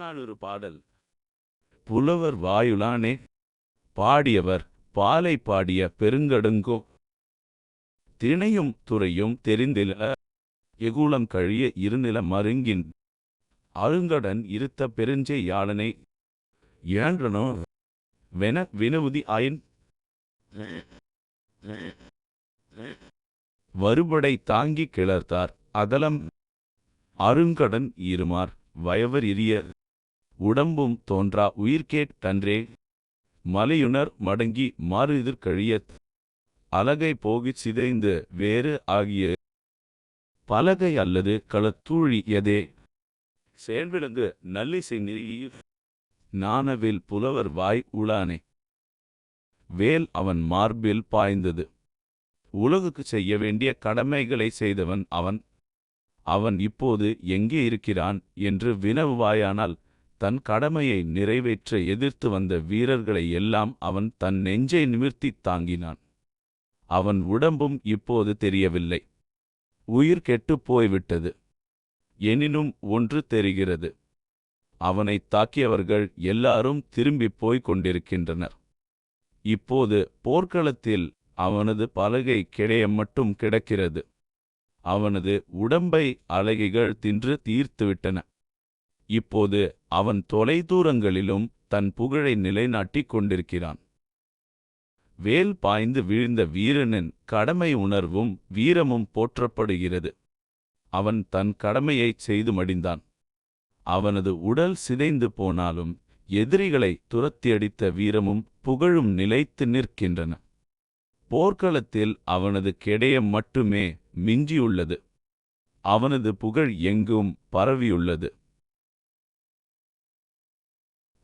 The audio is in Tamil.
புறநானூறு பாடல். புலவர் வாயுலானே பாடியவர் பாலை பாடிய பெருங்கடுங்கோ. திணையும் துறையும் தெரிந்தில எகுளம் கழிய இருநில மருங்கின். அருங்கடன் இருத்த பெருஞ்செய் யாழனை ஏன்றனோ வென வினவுதி ஆயின். வருபடை தாங்கி கிளர்த்தார் அகலம் அருங்கடன் ஈருமார் வயவர் இரிய. உடம்பும் தோன்றா உயிர்கேட் தன்றே. மலையுணர் மடங்கி மாறு எதிர்கழியத் அலகை போகிச் சிதைந்து வேறு ஆகிய. பலகை அல்லது களத்தூழி எதே. செயல்விலங்கு நல்லிசை நெறியீர் நாணவில் புலவர் வாய் உளானே. வேல் அவன் மார்பில் பாய்ந்தது. உலகுக்கு செய்ய வேண்டிய கடமைகளை செய்தவன் அவன். அவன் இப்போது எங்கே இருக்கிறான் என்று வினவுவாயானால் தன் கடமையை நிறைவேற்ற எதிர்த்து வந்த வீரர்களை எல்லாம் அவன் தன் நெஞ்சை நிமிர்த்தித் தாங்கினான். அவன் உடம்பும் இப்போது தெரியவில்லை. உயிர் கெட்டுப் போய்விட்டது. எனினும் ஒன்று தெரிகிறது. அவனைத் தாக்கியவர்கள் எல்லாரும் திரும்பிப் போய்க் கொண்டிருக்கின்றனர். இப்போது போர்க்களத்தில் அவனது பலகை கிடையம் மட்டும் கிடக்கிறது. அவனது உடம்பை அலகைகள் தின்று தீர்த்துவிட்டன. இப்போது அவன் தொலைதூரங்களிலும் தன் புகழை நிலைநாட்டிக் கொண்டிருக்கிறான். வேல் பாய்ந்து வீழ்ந்த வீரனின் கடமை உணர்வும் வீரமும் போற்றப்படுகிறது. அவன் தன் கடமையைச் செய்து மடிந்தான். அவனது உடல் சிதைந்து போனாலும் எதிரிகளை துரத்தியடித்த வீரமும் புகழும் நிலைத்து நிற்கின்றன. போர்க்களத்தில் அவனது கெடயம் மட்டுமே மிஞ்சியுள்ளது. அவனது புகழ் எங்கும் பரவியுள்ளது.